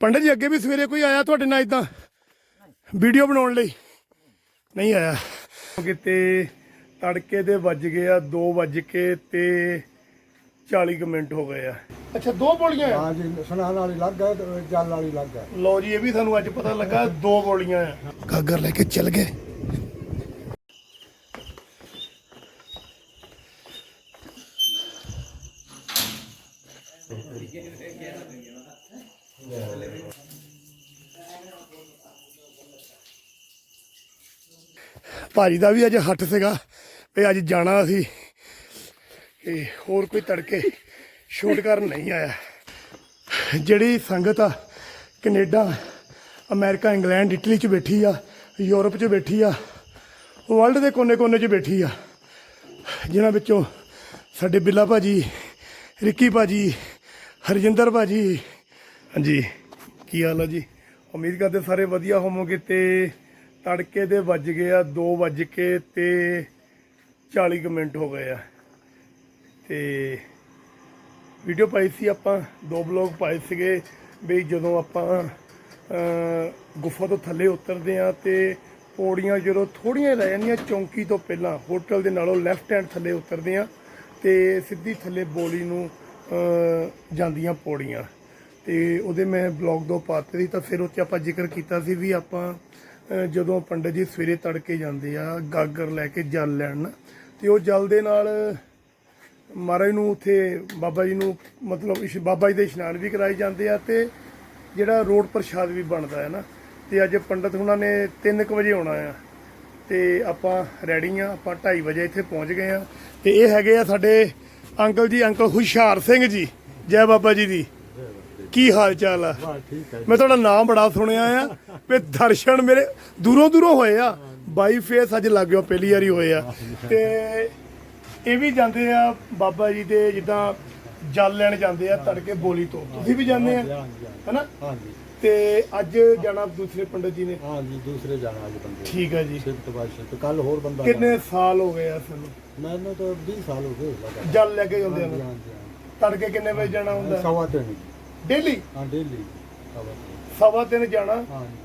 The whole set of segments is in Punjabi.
ਪੰਡਤ ਜੀ ਅੱਗੇ ਵੀ ਸਵੇਰੇ ਕੋਈ ਆਇਆ ਤੁਹਾਡੇ ਨਾਲ ਇਦਾਂ? ਵੀਡੀਓ ਬਣਾਉਣ ਲਈ? ਨਹੀਂ ਆਇਆ। ਕਿਤੇ ਤੜਕੇ ਦੇ ਵੱਜ ਗਏ ਆ 2 ਵੱਜ ਕੇ ਤੇ 40 ਕੁ ਮਿੰਟ ਹੋ ਗਏ ਆ। ਅੱਛਾ ਦੋ ਗੋਲੀਆਂ ਆ? ਹਾਂ ਜੀ ਸੁਨਾਨ ਵਾਲੀ ਲੱਗ ਹੈ ਤੇ ਜਲ ਵਾਲੀ ਲੱਗ ਹੈ ਲਓ ਜੀ ਇਹ ਵੀ ਸਾਨੂੰ ਅੱਜ ਪਤਾ ਲੱਗਾ ਦੋ ਗੋਲੀਆਂ ਆ। ਗਾਗਰ ਲੈ ਕੇ ਚੱਲ ਗਏ। ਭਾਜੀ ਦਾ ਵੀ ਅੱਜ ਹੱਟ ਸੀਗਾ ਵੀ ਅੱਜ ਜਾਣਾ ਸੀ। ਤੇ ਹੋਰ ਕੋਈ ਤੜਕੇ ਸ਼ੂਟ ਕਰਨ ਨਹੀਂ ਆਇਆ। ਜਿਹੜੀ ਸੰਗਤ ਆ, ਕੈਨੇਡਾ, ਅਮਰੀਕਾ, ਇੰਗਲੈਂਡ, ਇਟਲੀ ਚ ਬੈਠੀ ਆ, ਯੂਰਪ ਚ ਬੈਠੀ ਆ, ਵਰਲਡ ਦੇ ਕੋਨੇ-ਕੋਨੇ ਚ ਬੈਠੀ ਆ। ਜਿਨ੍ਹਾਂ ਵਿੱਚੋਂ ਸਾਡੇ ਬਿੱਲਾ ਭਾਜੀ, ਰਿੱਕੀ ਭਾਜੀ, ਹਰਜਿੰਦਰ ਭਾਜੀ। ਹਾਂਜੀ, ਕੀ ਹਾਲ ਆ ਜੀ? ਉਮੀਦ ਕਰਦੇ ਸਾਰੇ ਵਧੀਆ ਹੋਵੋਗੇ ਤੇ ਤੜਕੇ ਦੇ ਵੱਜ ਗਏ ਆ 2 ਵੱਜ ਕੇ ਤੇ 40 ਕੁ ਮਿੰਟ ਹੋ ਗਏ ਆ। ਤੇ ਵੀਡੀਓ ਪਾਈ ਸੀ ਆਪਾਂ, ਦੋ ਬਲੌਗ ਪਾਏ ਸੀਗੇ ਵੀ ਜਦੋਂ ਆਪਾਂ ਗੁਫਾ ਤੋਂ ਥੱਲੇ ਉਤਰਦੇ ਆ ਤੇ ਪੌੜੀਆਂ ਜਦੋਂ ਥੋੜੀਆਂ ਰਹਿ ਜਾਂਦੀਆਂ, ਚੌਂਕੀ ਤੋਂ ਪਹਿਲਾਂ ਹੋਟਲ ਦੇ ਨਾਲੋਂ ਲੈਫਟ ਹੈਂਡ ਥੱਲੇ ਉਤਰਦੇ ਆ ਤੇ ਸਿੱਧੀ ਥੱਲੇ ਬੋਲੀ ਨੂੰ ਜਾਂਦੀਆਂ ਪੌੜੀਆਂ। ਤੇ ਉਹਦੇ ਮੈਂ ਬਲੌਗ ਦੋ ਪਾਤੇ ਸੀ, ਤਾਂ ਫਿਰ ਉੱਥੇ ਆਪਾਂ ਜ਼ਿਕਰ ਕੀਤਾ ਸੀ ਵੀ ਆਪਾਂ ਜਦੋਂ ਪੰਡਤ ਜੀ ਸਵੇਰੇ ਤੜਕੇ ਜਾਂਦੇ ਆ, ਗਾਗਰ ਲੈ ਕੇ ਜਲ ਲੈਣ, ਤੇ ਉਹ ਜਲ ਦੇ ਨਾਲ ਮਹਾਰਾਜ ਨੂੰ ਉੱਥੇ ਬਾਬਾ ਜੀ ਨੂੰ ਮਤਲਬ ਇਸ਼, ਬਾਬਾ ਜੀ ਦੇ ਇਸ਼ਨਾਨ ਵੀ ਕਰਾਏ ਜਾਂਦੇ ਆ ਤੇ ਜਿਹੜਾ ਰੋਡ ਪ੍ਰਸ਼ਾਦ ਵੀ ਬਣਦਾ ਹੈ ਨਾ, ਤੇ ਅੱਜ ਪੰਡਤ ਹੁਣਾਂ ਨੇ 3:00 ਵਜੇ ਆਉਣਾ ਆ, ਤੇ ਆਪਾਂ ਰੈਡੀ ਆ, ਆਪਾਂ 2:30 ਵਜੇ ਇੱਥੇ ਪਹੁੰਚ ਗਏ ਆ, ਤੇ ਇਹ ਹੈਗੇ ਆ ਸਾਡੇ ਅੰਕਲ ਜੀ, ਅੰਕਲ ਹੁਸ਼ਿਆਰ ਸਿੰਘ ਜੀ, ਜੈ ਬਾਬਾ ਜੀ ਦੀ। ਕੀ ਹਾਲ ਚਾਲ ਆ? ਵਾਹ ਠੀਕ ਹੈ ਮੈਂ ਤੁਹਾਡਾ ਨਾਮ ਬੜਾ ਸੁਣਿਆ ਆ ਵੀ ਦਰਸ਼ਨ ਮੇਰੇ ਦੂਰੋਂ ਦੂਰੋਂ ਹੋਏ ਆ। ਬਾਈ ਫੇਸ ਅੱਜ ਲੱਗਿਓ ਪਹਿਲੀ ਵਾਰੀ ਹੋਏ ਆ। ਤੇ ਇਹ ਵੀ ਜਾਂਦੇ ਆ ਬਾਬਾ ਜੀ ਦੇ ਜਿੱਦਾਂ ਜਲ ਲੈਣ ਜਾਂਦੇ ਆ ਤੜਕੇ ਬੋਲੀ ਤੋਂ। ਤੁਸੀਂ ਵੀ ਜਾਂਦੇ ਆ ਹੈਨਾ? ਹਾਂ ਜੀ ਤੇ ਅੱਜ ਜਾਣਾ ਦੂਸਰੇ ਪੰਡਤ ਜੀ ਨੇ। ਹਾਂ ਜੀ ਦੂਸਰੇ ਜਾਣਾ ਅੱਜ ਬੰਦੇ ਠੀਕ ਹੈ ਜੀ। ਸਿਫਤ ਬਾਦਸ਼ਾਹ ਤੇ। ਕੱਲ ਹੋਰ ਬੰਦਾ ਕਿੰਨੇ ਸਾਲ ਹੋ ਗਏ ਆ ਸਾਨੂੰ। ਮੈਨੂੰ ਤਾਂ 20 ਸਾਲ ਹੋ ਗਏ। ਜਲ ਲੈ ਕੇ ਜਾਂਦੇ ਆ। ਤੜਕੇ ਕਿੰਨੇ ਵਜੇ ਜਾਣਾ। ਹੁੰਦਾ? ਸਵਾ ਤਿੰਨ। ਡੇਲੀ? ਹਾਂ ਡੇਲੀ। ਸਵਾ ਤਿੰਨ। ਜਾਣਾ?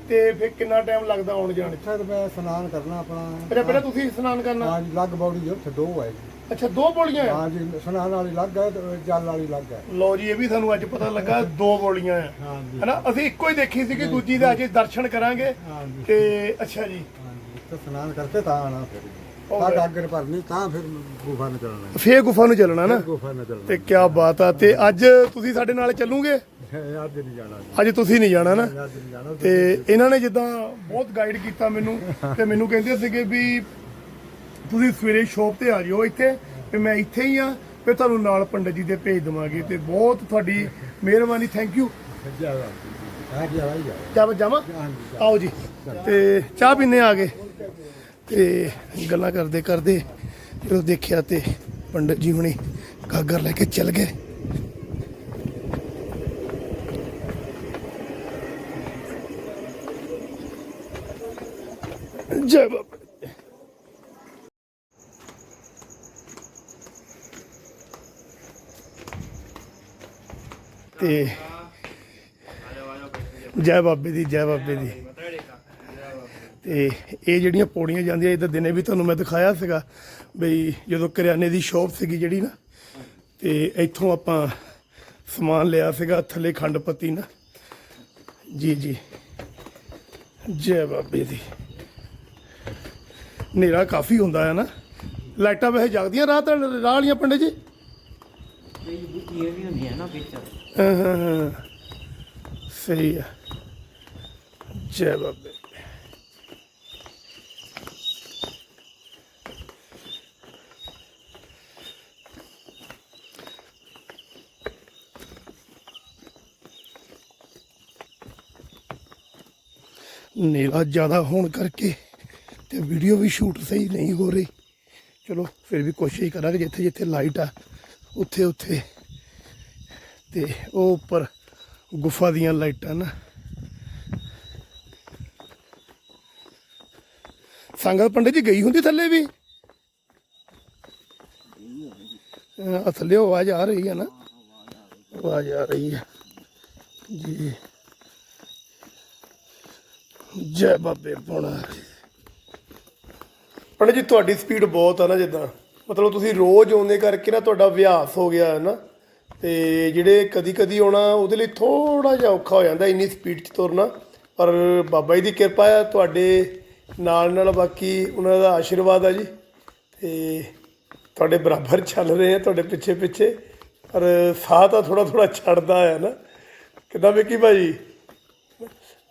ਤੇ ਫਿਰ ਕਿੰਨਾ ਟਾਈਮ ਲੱਗਦਾ ਆਉਣ ਜਾਣ ਚ? ਇੱਥੇ ਤਾਂ ਮੈਂ ਇਸ਼ਨਾਨ ਕਰਨਾ ਆਪਣਾ। ਪਹਿਲਾਂ ਪਹਿਲਾਂ ਤੁਸੀਂ ਇਸ਼ਨਾਨ ਕਰਨਾ? ਹਾਂ ਜੀ ਲੱਗ ਬੌੜੀ ਉੱਥੇ ਦੋ ਹੈ ਜੀ। ਅੱਛਾ ਦੋ ਬੋਲੀਆਂ ਆ? ਹਾਂ ਜੀ ਸੁਨਾਨ ਵਾਲੀ ਲੱਗ ਹੈ ਤੇ ਜਲ ਵਾਲੀ ਲੱਗ ਹੈ। ਲਓ ਜੀ ਇਹ ਵੀ ਸਾਨੂੰ ਅੱਜ ਪਤਾ ਲੱਗਾ ਦੋ ਗੋਲੀਆਂ ਆ। ਹਾਂ ਜੀ। ਹਨਾ? ਅਸੀਂ ਇੱਕੋ ਹੀ ਦੇਖੀ ਸੀ ਕਿ ਦੂਜੀ ਦਾ ਅੱਜ ਦਰਸ਼ਨ ਕਰਾਂਗੇ। ਤੇ ਅੱਛਾ ਜੀ। ਹਾਂ ਜੀ ਇੱਥੇ ਇਸ਼ਨਾਨ ਕਰਕੇ ਤਾਂ ਆਣਾ ਫਿਰ ਤਾਂ ਗਿਆ। ਗਾਗਰ ਭਰਨੀ ਤਾਂ ਫਿਰ ਗੁਫਾ ਨੂੰ ਚੱਲਣਾ ਫੇਰ ਗੁਫਾ ਨੂੰ ਚੱਲਣਾ ਨਾ? ਗੁਫਾ ਨੂੰ ਚੱਲਣਾ। ਤੇ ਕੀ ਬਾਤ ਆ। ਤੇ ਅੱਜ ਤੁਸੀਂ ਸਾਡੇ ਨਾਲ ਚੱਲੂਗੇ? ਅੱਜ ਨਹੀਂ ਜਾਣਾ ਜੀ। ਅੱਜ ਤੁਸੀਂ ਨਹੀਂ ਜਾਣਾ ਨਾ? ਅੱਜ ਨਹੀਂ ਜਾਣਾ ਤੇ ਇਹਨਾਂ ਨੇ ਜਿੱਦਾਂ ਬਹੁਤ ਗਾਈਡ ਕੀਤਾ ਮੈਨੂੰ ਤੇ ਮੈਨੂੰ ਕਹਿੰਦੇ ਸੀਗੇ ਵੀ ਤੁਸੀਂ ਸਵੇਰੇ ਸ਼ੋਪ ਤੇ ਆ ਜਿਓ ਇੱਥੇ ਤੇ ਮੈਂ ਇੱਥੇ ਹੀ ਆ ਫਿਰ ਤੁਹਾਨੂੰ ਨਾਲ ਪੰਡਤ ਜੀ ਦੇ ਭੇਜ ਦਵਾਂਗੇ। ਤੇ ਬਹੁਤ ਤੁਹਾਡੀ ਮਿਹਰਬਾਨੀ ਥੈਂਕ ਯੂ ਜ਼ਿਆਦਾ ਹਾਂ ਜੀ। ਆਈ ਜਾ। ਚਾਹ ਜਾਵਾਂ ਆਓ ਜੀ। ਤੇ ਚਾਹ ਪੀਣੇ ਆ ਗਏ ਤੇ ਗੱਲਾਂ ਕਰਦੇ ਕਰਦੇ ਜਦੋਂ ਦੇਖਿਆ ਤੇ ਪੰਡਤ ਜੀ ਹੁਣੇ ਗਾਗਰ ਲੈ ਕੇ ਚੱਲ ਗਏ ਜੈ ਬਾਬਾ ਦੀ। ਤੇ ਜੈ ਬਾਬੇ ਦੀ, ਜੈ ਬਾਬੇ ਦੀ ਤੇ ਇਹ ਜਿਹੜੀਆਂ ਪੌੜੀਆਂ ਜਾਂਦੀਆਂ ਇਹ ਤਾਂ ਦਿਨੇ ਵੀ ਤੁਹਾਨੂੰ ਮੈਂ ਦਿਖਾਇਆ ਸੀਗਾ ਬਈ ਜਦੋਂ ਕਰਿਆਨੇ ਦੀ ਸ਼ਾਪ ਸੀਗੀ ਜਿਹੜੀ ਨਾ ਤੇ ਇੱਥੋਂ ਆਪਾਂ ਸਮਾਨ ਲਿਆ ਸੀਗਾ ਥੱਲੇ ਖੰਡ ਪੱਤੀ ਨਾ। ਜੀ ਜੀ। ਜੈ ਬਾਬੇ ਦੀ। ਹਨੇਰਾ ਕਾਫੀ ਹੁੰਦਾ ਹੈ ਨਾ। ਲਾਈਟਾਂ ਵੈਸੇ ਜਗਦੀਆਂ ਰਾਤ ਰਾਹ ਵਾਲੀਆਂ ਪੰਡੇ ਜੀ? ਕਈ ਬੁੱਧੀਆਂ ਵੀ ਹੁੰਦੀਆਂ ਨਾ ਵਿੱਚ। ਹਾਂ ਹਾਂ ਹਾਂ। ਸਹੀ ਆ। ਜੈ ਬਾਬੇ। ਹਨੇਰਾ ਜ਼ਿਆਦਾ ਹੋਣ ਕਰਕੇ ਤੇ ਵੀਡੀਓ ਵੀ ਸ਼ੂਟ ਸਹੀ ਨਹੀਂ ਹੋ ਰਹੀ। ਚਲੋ, ਫਿਰ ਵੀ ਕੋਸ਼ਿਸ਼ ਕਰਾਂਗੇ ਜਿੱਥੇ ਜਿੱਥੇ ਲਾਈਟ ਆ, ਉੱਥੇ ਉੱਥੇ। ਤੇ ਉਹ ਉੱਪਰ ਗੁਫਾ ਦੀਆਂ ਲਾਈਟਾਂ ਨਾ। ਸੰਗਤ ਪੰਡਿਤ ਜੀ ਗਈ ਹੁੰਦੀ ਥੱਲੇ ਵੀ? ਥੱਲੇ ਆਵਾਜ਼ ਆ ਰਹੀ ਹੈ ਨਾ? ਆਵਾਜ਼ ਆ ਰਹੀ ਹੈ। ਜੀ। ਜੈ ਬਾਬੇ ਪੋਣਾ। ਪੰਡਤ ਜੀ, ਤੁਹਾਡੀ ਸਪੀਡ ਬਹੁਤ ਆ ਨਾ ਜਿੱਦਾਂ। ਮਤਲਬ ਤੁਸੀਂ ਰੋਜ਼ ਆਉਂਦੇ ਕਰਕੇ ਨਾ ਤੁਹਾਡਾ ਅਭਿਆਸ ਹੋ ਗਿਆ ਹੈ ਨਾ। ਤੇ ਜਿਹੜੇ ਕਦੀ ਕਦੀ ਆਉਣਾ, ਉਹਦੇ ਲਈ ਥੋੜਾ ਜਿਹਾ ਔਖਾ ਹੋ ਜਾਂਦਾ, ਇੰਨੀ ਸਪੀਡ 'ਚ ਤੁਰਨਾ। ਪਰ ਬਾਬਾ ਜੀ ਦੀ ਕਿਰਪਾ ਆ ਤੁਹਾਡੇ ਨਾਲ ਨਾਲ ਬਾਕੀ ਉਹਨਾਂ ਦਾ ਆਸ਼ੀਰਵਾਦ ਆ ਜੀ। ਤੇ ਤੁਹਾਡੇ ਬਰਾਬਰ ਚੱਲ ਰਹੇ ਆ, ਤੁਹਾਡੇ ਪਿੱਛੇ ਪਿੱਛੇ ਪਰ ਸਾਹ ਤਾਂ ਥੋੜਾ ਥੋੜਾ ਛੱਡਦਾ ਆ ਨਾ। ਕਿੱਦਾਂ ਵਿੱਕੀ ਭਾਜੀ?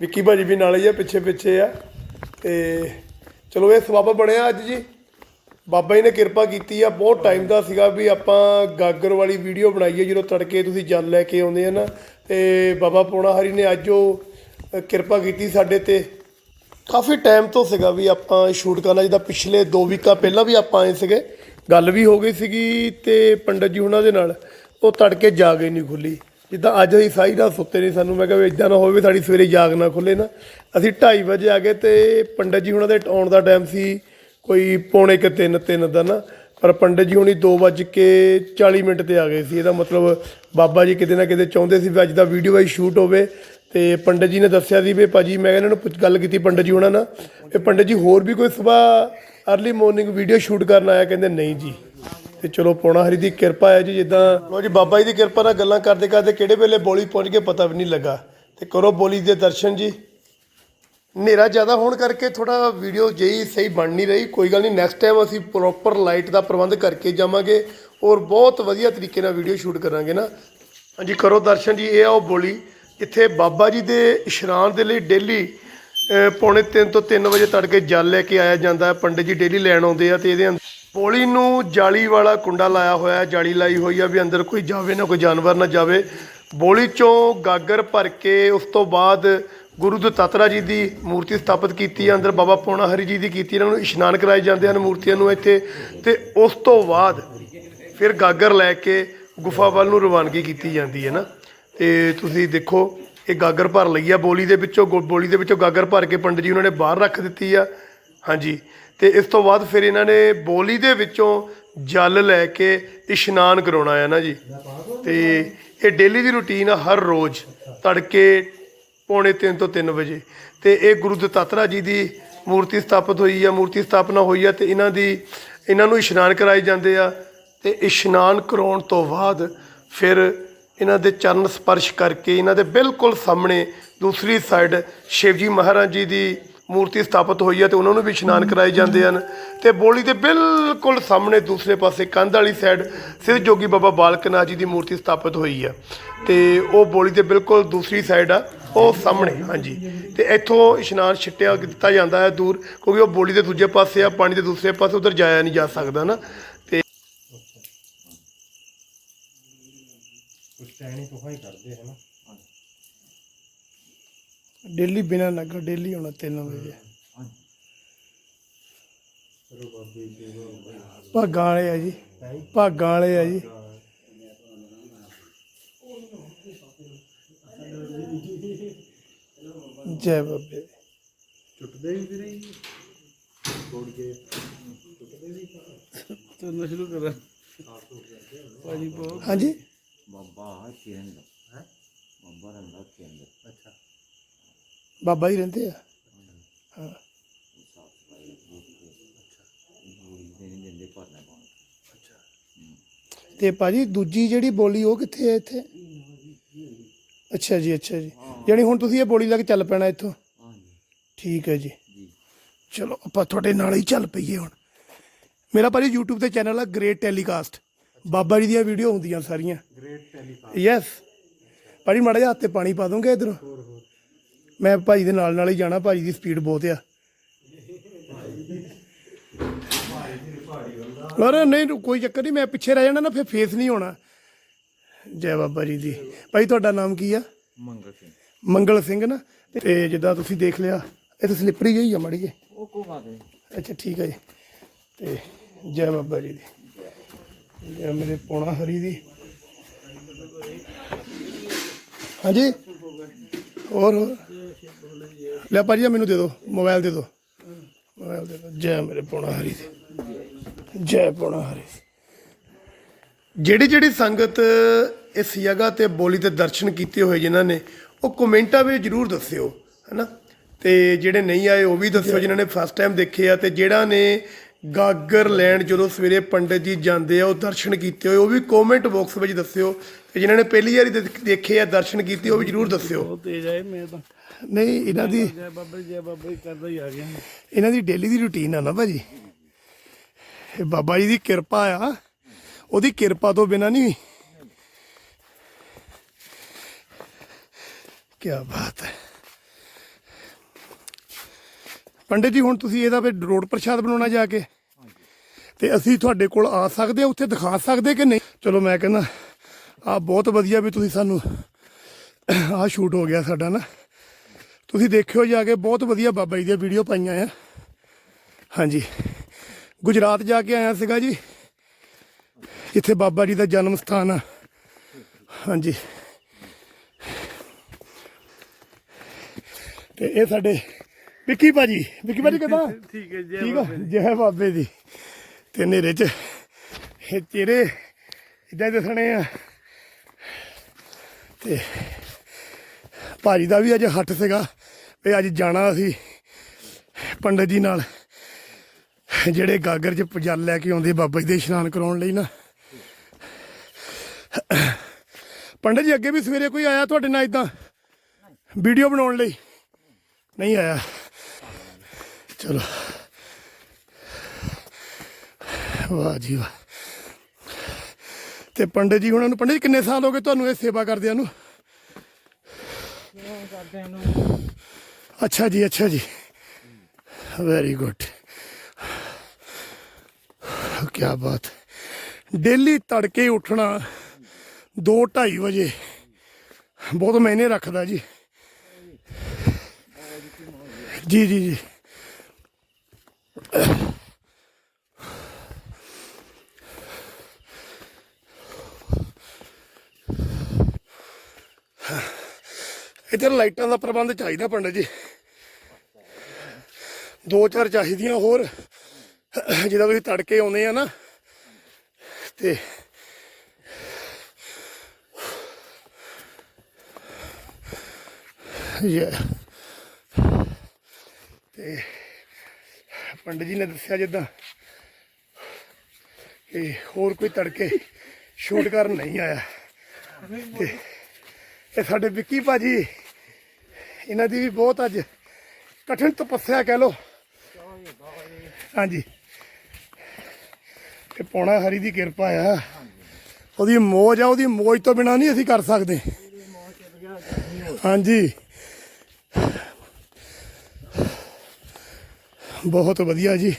ਵਿੱਕੀ ਭਾਜੀ ਵੀ ਨਾਲ ਹੀ ਆ, ਪਿੱਛੇ ਪਿੱਛੇ ਆ। ਤੇ ਚਲੋ ਇਹ ਸਬੱਬ ਬਣਿਆ ਅੱਜ ਜੀ। ਬਾਬਾ ਜੀ ਨੇ ਕਿਰਪਾ ਕੀਤੀ ਆ, ਬਹੁਤ ਟਾਈਮ ਦਾ ਸੀਗਾ ਵੀ ਆਪਾਂ ਗਾਗਰ ਵਾਲੀ ਵੀਡੀਓ ਬਣਾਈਏ ਜਦੋਂ ਤੜਕੇ ਤੁਸੀਂ ਜਲ ਲੈ ਕੇ ਆਉਂਦੇ ਆ ਨਾ। ਤੇ ਬਾਬਾ ਪੋਣਾ ਹਰੀ ਨੇ ਅੱਜ ਉਹ ਕਿਰਪਾ ਕੀਤੀ ਸਾਡੇ ਤੇ। ਕਾਫੀ ਟਾਈਮ ਤੋਂ ਸੀਗਾ ਵੀ ਆਪਾਂ ਸ਼ੂਟ ਕਰਨਾ, ਜਿੱਦਾਂ ਪਿਛਲੇ 2 ਵੀਕਾਂ ਪਹਿਲਾਂ ਵੀ ਆਪਾਂ ਆਏ ਸੀਗੇ। ਗੱਲ ਵੀ ਹੋ ਗਈ ਸੀਗੀ ਤੇ ਪੰਡਤ ਜੀ ਉਹਨਾਂ ਦੇ ਨਾਲ, ਉਹ ਤੜਕੇ ਜਾ ਗਏ ਨਹੀਂ ਖੁੱਲੀ ਜਿੱਦਾਂ ਅੱਜ ਅਸੀਂ ਸਾਰੀ ਰਾਤ ਸੁੱਤੇ ਨਹੀਂ ਸਾਨੂੰ ਮੈਂ ਕਿਹਾ ਵੀ ਇਦਾਂ ਨਾ ਹੋਵੇ ਸਾਡੀ ਸਵੇਰੇ ਜਾਗ ਨਾ ਖੁੱਲੇ ਨਾ। ਅਸੀਂ 2:30 ਵਜੇ ਆ ਗਏ ਤੇ ਪੰਡਤ ਜੀ ਉਹਨਾਂ ਦੇ ਆਉਣ ਦਾ ਟਾਈਮ ਸੀ ਕੋਈ ਪੌਣੇ ਕਿ 3 3 ਦਾ ਨਾ। ਪਰ ਪੰਡਤ ਜੀ ਹੁਣੀ 2 ਵੱਜ ਕੇ 40 ਮਿੰਟ ਤੇ ਆ ਗਏ ਸੀ। ਇਹਦਾ ਮਤਲਬ ਬਾਬਾ ਜੀ ਕਿਤੇ ਨਾ ਕਿਤੇ ਚਾਹੁੰਦੇ ਸੀ ਵੀ ਅੱਜ ਦਾ ਵੀਡੀਓ ਵਾਈ ਸ਼ੂਟ ਹੋਵੇ। ਤੇ ਪੰਡਤ ਜੀ ਨੇ ਦੱਸਿਆ ਸੀ ਵੀ ਭਾਜੀ ਮੈਂ ਇਹਨਾਂ ਨੂੰ ਪੁੱਛ ਗੱਲ ਕੀਤੀ ਪੰਡਤ ਜੀ ਉਹਨਾਂ ਨਾਲ। ਇਹ ਪੰਡਤ ਜੀ ਹੋਰ ਵੀ ਕੋਈ ਸਵੇਰ ਅਰਲੀ ਮਾਰਨਿੰਗ ਵੀਡੀਓ ਸ਼ੂਟ ਕਰਨ ਆਇਆ? ਕਹਿੰਦੇ ਨਹੀਂ ਜੀ। ਤੇ ਚਲੋ ਪੌਣਾ ਹਰੀ ਦੀ ਕਿਰਪਾ ਹੈ ਜੀ, ਜਿੱਦਾਂ ਲੋ ਜੀ, ਬਾਬਾ ਜੀ ਦੀ ਕਿਰਪਾ ਨਾਲ ਗੱਲਾਂ ਕਰਦੇ ਕਰਦੇ ਕਿਹੜੇ ਵੇਲੇ ਬੋਲੀ ਪਹੁੰਚ ਗਏ ਪਤਾ ਵੀ ਨਹੀਂ ਲੱਗਾ। ਤੇ ਕਰੋ ਬੋਲੀ ਦੇ ਦਰਸ਼ਨ ਜੀ। ਹਨੇਰਾ ਜ਼ਿਆਦਾ ਹੋਣ ਕਰਕੇ ਥੋੜਾ ਵੀਡੀਓ ਜਿਹੀ ਸਹੀ ਬਣ ਨਹੀਂ ਰਹੀ। ਕੋਈ ਗੱਲ ਨਹੀਂ ਨੈਕਸਟ ਟਾਈਮ ਅਸੀਂ ਪ੍ਰੋਪਰ ਲਾਈਟ ਦਾ ਪ੍ਰਬੰਧ ਕਰਕੇ ਜਾਵਾਂਗੇ ਔਰ ਬਹੁਤ ਵਧੀਆ ਤਰੀਕੇ ਨਾਲ ਵੀਡੀਓ ਸ਼ੂਟ ਕਰਾਂਗੇ ਨਾ। ਹਾਂਜੀ, ਕਰੋ ਦਰਸ਼ਨ ਜੀ, ਇਹ ਆ ਉਹ ਬੋਲੀ। ਜਿੱਥੇ ਬਾਬਾ ਜੀ ਦੇ ਇਸ਼ਨਾਨ ਦੇ ਲਈ ਡੇਲੀ ਪੌਣੇ 3 ਤੋਂ 3 ਵਜੇ ਤੜਕੇ ਜਲ ਲੈ ਕੇ ਆਇਆ ਜਾਂਦਾ ਹੈ। ਪੰਡਿਤ ਜੀ ਡੇਲੀ ਲੈਣ ਆਉਂਦੇ ਆ ਤੇ ਇਹਦੇ ਅੰਦਰ ਨੂੰ ਜਾਲੀ ਵਾਲਾ ਕੁੰਡਾ ਲਾਇਆ ਹੋਇਆ ਹੈ ਜਾਲੀ ਲਾਈ ਹੋਈ ਆ ਵੀ ਅੰਦਰ ਕੋਈ ਜਾਵੇ ਨਾ, ਕੋਈ ਜਾਨਵਰ ਨਾ ਜਾਵੇ। ਬੋਲੀ ਚੋਂ ਗਾਗਰ ਭਰ ਕੇ ਉਸ ਤੋਂ ਬਾਅਦ ਗੁਰੂ ਦਤਾਤਰਾ ਜੀ ਦੀ ਮੂਰਤੀ ਸਥਾਪਿਤ ਕੀਤੀ ਹੈ ਅੰਦਰ ਬਾਬਾ ਪੌਣਾ ਹਰੀ ਜੀ ਦੀ ਕੀਤੀ ਇਹਨਾਂ ਨੂੰ ਇਸ਼ਨਾਨ ਕਰਾਏ ਜਾਂਦੇ ਹਨ ਮੂਰਤੀਆਂ ਨੂੰ ਇੱਥੇ। ਤੇ ਉਸ ਤੋਂ ਬਾਅਦ ਫਿਰ ਗਾਗਰ ਲੈ ਕੇ ਗੁਫਾ ਵੱਲ ਨੂੰ ਰਵਾਨਗੀ ਕੀਤੀ ਜਾਂਦੀ ਹੈ ਨਾ। ਤੇ ਤੁਸੀਂ ਦੇਖੋ, ਇਹ ਗਾਗਰ ਭਰ ਲਈ ਆ, ਬੋਲੀ ਦੇ ਵਿੱਚੋਂ, ਗੋ- ਬੋਲੀ ਦੇ ਵਿੱਚੋਂ ਗਾਗਰ ਭਰ ਕੇ ਪੰਡਿਤ ਜੀ ਉਹਨਾਂ ਨੇ ਬਾਹਰ ਰੱਖ ਦਿੱਤੀ ਆ। ਹਾਂਜੀ। ਤੇ ਇਸ ਤੋਂ ਬਾਅਦ ਫਿਰ ਇਹਨਾਂ ਨੇ ਬੋਲੀ ਦੇ ਵਿੱਚੋਂ ਜਲ ਲੈ ਕੇ ਇਸ਼ਨਾਨ ਕਰਾਉਣਾ ਹੈ ਨਾ ਜੀ। ਤੇ ਇਹ ਡੇਲੀ ਦੀ ਰੁਟੀਨ ਆ ਹਰ ਰੋਜ਼ ਤੜਕੇ ਪੌਣੇ 3 ਤੋਂ 3 ਵਜੇ। ਤੇ ਇਹ ਗੁਰੂ ਦਤਾਤਰਾ ਜੀ ਦੀ ਮੂਰਤੀ ਸਥਾਪਿਤ ਹੋਈ ਆ, ਮੂਰਤੀ ਸਥਾਪਨਾ ਹੋਈ ਆ ਤੇ ਇਹਨਾਂ ਦੀ, ਇਹਨਾਂ ਨੂੰ ਇਸ਼ਨਾਨ ਕਰਾਏ ਜਾਂਦੇ ਆ। ਤੇ ਇਸ਼ਨਾਨ ਕਰਾਉਣ ਤੋਂ ਬਾਅਦ ਫਿਰ ਇਹਨਾਂ ਦੇ ਚਰਨ ਸਪਰਸ਼ ਕਰਕੇ ਇਹਨਾਂ ਦੇ ਬਿਲਕੁਲ ਸਾਹਮਣੇ ਦੂਸਰੀ ਸਾਈਡ ਸ਼ਿਵਜੀ ਮਹਾਰਾਜ ਜੀ ਦੀ ਮੂਰਤੀ ਸਥਾਪਿਤ ਹੋਈ ਹੈ ਤੇ ਉਹਨਾਂ ਨੂੰ ਵੀ ਇਸ਼ਨਾਨ ਕਰਾਏ ਜਾਂਦੇ ਹਨ ਤੇ ਬੋਲੀ ਦੇ ਬਿਲਕੁਲ ਸਾਹਮਣੇ ਦੂਸਰੇ ਪਾਸੇ ਕੰਧ ਵਾਲੀ ਸਾਈਡ ਸਿਰ ਜੋਗੀ ਬਾਬਾ ਬਾਲਕ ਨਾਥ ਜੀ ਦੀ ਮੂਰਤੀ ਸਥਾਪਿਤ ਹੋਈ ਆ ਤੇ ਉਹ ਬੋਲੀ ਦੇ ਬਿਲਕੁਲ ਦੂਸਰੀ ਸਾਈਡ ਆ ਉਹ ਸਾਹਮਣੇ ਹਾਂਜੀ। ਤੇ ਇੱਥੋਂ ਇਸ਼ਨਾਨ ਛਿੱਟਿਆ ਦਿੱਤਾ ਜਾਂਦਾ ਹੈ ਦੂਰ ਕਿਉਂਕਿ ਉਹ ਬੋਲੀ ਦੇ ਦੂਜੇ ਪਾਸੇ ਆ ਪਾਣੀ ਦੇ ਦੂਸਰੇ ਪਾਸੇ ਉਧਰ ਜਾਇਆ ਨਹੀਂ ਜਾ ਸਕਦਾ ਨਾ। ਤੇ ਪੁਸ਼ਤੈਣੀ ਤੋਂ ਹੀ ਕਰਦੇ ਹਨ ਡੇਲੀ ਬਿਨਾ ਲੱਗਾ ਡੇਲੀ ਆਉਣਾ 3 ਵਜੇ। ਚਲੋ ਬਾਬੇ ਜੀ ਭਾਗਾਂ ਵਾਲੇ ਆ ਜੀ। ਭਾਗਾਂ ਵਾਲੇ ਆ ਜੀ। ਜੈ ਬਾਬੇ। ਟੁੱਟਦੇ ਵੀ ਵੀਰੇ ਤੋੜ ਕੇ। ਤੁਰਨਾ ਸ਼ੁਰੂ ਕਰ। ਭਾਜੀ ਬਹੁਤ ਹਾਂਜੀ। ਬਾਬਾ ਦਾ। ਹੈ? ਬਾਬਾ ਰੰਗਾ ਅੱਛਾ ਬਾਬਾ ਹੀ ਰਹਿੰਦੇ ਆ। ਤੇ ਭਾਜੀ ਦੂਜੀ ਜਿਹੜੀ ਬੋਲੀ ਉਹ ਕਿੱਥੇ ਹੈ ਇੱਥੇ? ਅੱਛਾ ਜੀ ਅੱਛਾ ਜੀ। ਯਾਨੀ ਹੁਣ ਤੁਸੀਂ ਇਹ ਬੋਲੀ ਲੈ ਕੇ ਚੱਲ ਪੈਣਾ ਇੱਥੋਂ। ਹਾਂਜੀ ਠੀਕ ਹੈ ਜੀ। ਚਲੋ ਆਪਾਂ ਤੁਹਾਡੇ ਨਾਲ ਹੀ ਚੱਲ ਪਈਏ ਹੁਣ। ਮੇਰਾ ਭਾਜੀ YouTube ਤੇ ਚੈਨਲ ਆ ਗ੍ਰੇਟ ਟੈਲੀਕਾਸਟ ਬਾਬਾ ਜੀ ਦੀਆਂ ਵੀਡੀਓ ਹੁੰਦੀਆਂ ਸਾਰੀਆਂ। ਗ੍ਰੇਟ ਟੈਲੀਕਾਮ ਯੈਸ ਭਾਜੀ ਮਾੜਾ ਜਿਹਾ ਹੱਥ ਤੇ ਪਾਣੀ ਪਾ ਦੋਗੇ ਇਧਰੋਂ? ਹੋਰ ਹੋਰ। ਮੈਂ ਭਾਜੀ ਦੇ ਨਾਲ ਨਾਲ ਹੀ ਜਾਣਾ ਭਾਜੀ ਦੀ ਸਪੀਡ ਬਹੁਤ ਆ। ਅਰੇ ਨਹੀਂ ਕੋਈ ਚੱਕਰ ਨਹੀਂ ਮੈਂ ਪਿੱਛੇ ਰਹਿ ਜਾਣਾ ਨਾ ਫਿਰ ਫੇਸ ਨਹੀਂ ਹੋਣਾ। ਜੈ ਬਾਬਾ ਜੀ ਦੀ। ਭਾਈ ਤੁਹਾਡਾ ਨਾਮ ਕੀ ਆ? ਮੰਗਲ ਸਿੰਘ। ਮੰਗਲ ਸਿੰਘ ਨਾ। ਤੇ ਜਿੱਦਾਂ ਤੁਸੀਂ ਦੇਖ ਲਿਆ ਇਹ ਤਾਂ ਸਲਿੱਪਰੀ ਜਿਹੀ ਆ ਮੜੀ ਜੀ ਉਹ ਕੋ ਬਾਤ ਹੈ ਅੱਛਾ ਠੀਕ ਹੈ ਜੀ। ਤੇ ਜੈ ਬਾਬਾ ਜੀ ਦੀ। ਜੈ ਮੇਰੇ ਪੋਣਾ ਹਰੀ ਦੀ। ਹਾਂਜੀ? ਹੋਰ? ਲੈ ਭਾਜੀ ਆਹ ਮੈਨੂੰ ਦੇ ਦਿਓ ਮੋਬਾਈਲ ਦੇ ਦਿਓ। ਮੋਬਾਈਲ ਦੇ ਦਿਓ। ਜੈ ਮੇਰੇ ਪੋਣਾ ਹਰੀ ਦੀ। ਜੈ ਪੋਣਾ ਹਰੀ ਦੀ। ਜਿਹੜੀ ਜਿਹੜੀ ਸੰਗਤ ਇਸ ਜਗ੍ਹਾ ਤੇ ਬੋਲੀ ਤੇ ਦਰਸ਼ਨ ਕੀਤੇ ਹੋਏ ਜਿਨ੍ਹਾਂ ਨੇ, ਉਹ ਕਮੈਂਟਾਂ ਵਿੱਚ ਜਰੂਰ ਦੱਸਿਓ, ਹਨਾ? ਤੇ ਜਿਹੜੇ ਨਹੀਂ ਆਏ, ਉਹ ਵੀ ਦੱਸਿਓ, ਜਿਨ੍ਹਾਂ ਨੇ ਫਸਟ ਟਾਈਮ ਦੇਖੇ ਆ, ਤੇ ਜਿਹੜਾ ਨੇ ਗਾਗਰ ਲੈਂਡ ਜਦੋਂ ਸਵੇਰੇ ਪੰਡਤ ਜੀ ਜਾਂਦੇ ਆ ਉਹ ਦਰਸ਼ਨ ਕੀਤੇ ਹੋਏ ਉਹ ਵੀ ਕਮੈਂਟ ਬਾਕਸ ਵਿੱਚ ਦੱਸਿਓ। ਤੇ ਜਿਨ੍ਹਾਂ ਨੇ ਪਹਿਲੀ ਵਾਰੀ ਦੇਖ- ਦੇਖੇ ਆ ਦਰਸ਼ਨ ਕੀਤੇ ਉਹ ਵੀ ਜਰੂਰ ਦੱਸਿਓ। ਉਹ ਤੇਜ ਆਏ ਮੈਂ ਤਾਂ ਨਹੀਂ ਇਹਨਾਂ ਦੀ ਜੈ ਬਾਬਾ ਜੀ, ਜੈ ਬਾਬਾ ਜੀ ਕਰਦਾ ਹੀ ਆ ਗਿਆ। ਇਹਨਾਂ ਦੀ ਡੇਲੀ ਦੀ ਰੁਟੀਨ ਆ ਨਾ ਭਾਜੀ। ਇਹ ਬਾਬਾ ਜੀ ਦੀ ਕਿਰਪਾ ਆ। ਉਹਦੀ ਕਿਰਪਾ ਤੋਂ ਬਿਨਾ ਨਹੀਂ। ਕੀ ਬਾਤ ਹੈ। ਪੰਡਿਤ ਜੀ, ਹੁਣ ਤੁਸੀਂ ਇਹਦਾ ਫਿਰ ਰੋਡ ਪ੍ਰਸ਼ਾਦ ਬਣਾਉਣਾ ਜਾ ਕੇ। ਤੇ ਅਸੀਂ ਤੁਹਾਡੇ ਕੋਲ ਆ ਸਕਦੇ ਆ, ਉੱਥੇ ਦਿਖਾ ਸਕਦੇ ਕਿ ਨਹੀਂ? ਚਲੋ ਮੈਂ ਕਹਿੰਦਾ, ਆ ਬਹੁਤ ਵਧੀਆ ਵੀ ਤੁਸੀਂ ਸਾਨੂੰ ਆ ਸ਼ੂਟ ਹੋ ਗਿਆ ਸਾਡਾ ਨਾ। ਤੁਸੀਂ ਦੇਖਿਓ ਜਾ ਕੇ, ਬਹੁਤ ਵਧੀਆ ਬਾਬਾ ਜੀ ਦੀਆਂ ਵੀਡੀਓ ਪਾਈਆਂ ਆ। ਹਾਂਜੀ। ਗੁਜਰਾਤ ਜਾ ਕੇ ਆਇਆ ਸੀਗਾ ਜੀ। ਜਿੱਥੇ ਬਾਬਾ ਜੀ ਦਾ ਜਨਮ ਸਥਾਨ ਆ। ਹਾਂਜੀ। ਤੇ ਇਹ ਸਾਡੇ ਵਿੱਕੀ ਭਾਜੀ ਵਿੱਕੀ ਭਾਜੀ ਕਿਦਾਂ? ਠੀਕ ਹੈ ਜੈ ਠੀਕ ਆ? ਜੈ ਬਾਬੇ ਦੀ। ਤੇ ਹਨੇਰੇ ਚ ਇਹ ਚਿਹਰੇ ਇਦਾਂ ਦਿਸਣੇ ਆ। ਤੇ ਭਾਜੀ ਦਾ ਵੀ ਅੱਜ ਹੱਟ ਸੀਗਾ ਵੀ ਅੱਜ ਜਾਣਾ ਅਸੀਂ ਪੰਡਤ ਜੀ ਨਾਲ। ਜਿਹੜੇ ਗਾਗਰ ਚ ਜਲ ਲੈ ਕੇ ਆਉਂਦੇ ਬਾਬਾ ਜੀ ਦੇ ਇਸ਼ਨਾਨ ਕਰਾਉਣ ਲਈ ਨਾ। ਪੰਡਤ ਜੀ ਅੱਗੇ ਵੀ ਸਵੇਰੇ ਕੋਈ ਆਇਆ ਤੁਹਾਡੇ ਨਾਲ ਇਦਾਂ ਵੀਡੀਓ ਬਣਾਉਣ ਲਈ? ਨਹੀਂ ਆਇਆ। ਚਲੋ। ਵਾਹ ਜੀ ਵਾਹ। ਤੇ ਪੰਡਤ ਜੀ ਉਹਨਾਂ ਨੂੰ ਪੰਡਤ ਜੀ ਕਿੰਨੇ ਸਾਲ ਹੋ ਗਏ ਤੁਹਾਨੂੰ ਇਹ ਸੇਵਾ ਕਰਦਿਆਂ ਨੂੰ? ਕਰਦੇ ਨੂੰ? ਅੱਛਾ ਜੀ ਅੱਛਾ ਜੀ। ਵੈਰੀ ਗੁੱਡ ਕੀ ਬਾਤ। ਡੇਲੀ ਤੜਕੇ ਉੱਠਣਾ 2:30 ਵਜੇ। ਬਹੁਤ ਮਾਇਨੇ ਰੱਖਦਾ ਜੀ। ਜੀ ਜੀ ਜੀ। ਇੱਧਰ ਲਾਈਟਾਂ ਦਾ ਪ੍ਰਬੰਧ ਚਾਹੀਦਾ ਪੰਡਤ ਜੀ। ਦੋ ਚਾਰ ਚਾਹੀਦੀਆਂ ਹੋਰ ਜਿਹਦਾ ਤੁਸੀਂ ਤੜਕੇ ਆਉਂਦੇ ਆ ਨਾ, ਤੇ ਯਾ, ਤੇ ਪੰਡਿਤ ਜੀ ਨੇ ਦੱਸਿਆ ਜਿੱਦਾਂ ਕਿ ਹੋਰ ਕੋਈ ਤੜਕੇ ਸ਼ੂਟ ਕਰਨ ਨਹੀਂ ਆਇਆ। ਤੇ ਇਹ ਸਾਡੇ ਵਿੱਕੀ ਭਾਜੀ, ਇਹਨਾਂ ਦੀ ਵੀ ਬਹੁਤ ਅੱਜ ਕਠਿਨ ਤਪੱਸਿਆ ਕਹਿ ਲੋ ਹਾਂਜੀ। ਤੇ ਪੌਣਾ ਹਰੀ ਦੀ ਕਿਰਪਾ ਆ। ਉਹਦੀ ਮੋਜ ਆ, ਉਹਦੀ ਮੋਜ ਤੋਂ ਬਿਨਾ ਨਹੀਂ ਅਸੀਂ ਕਰ ਸਕਦੇ। ਹਾਂਜੀ। ਬਹੁਤ ਵਧੀਆ ਜੀ।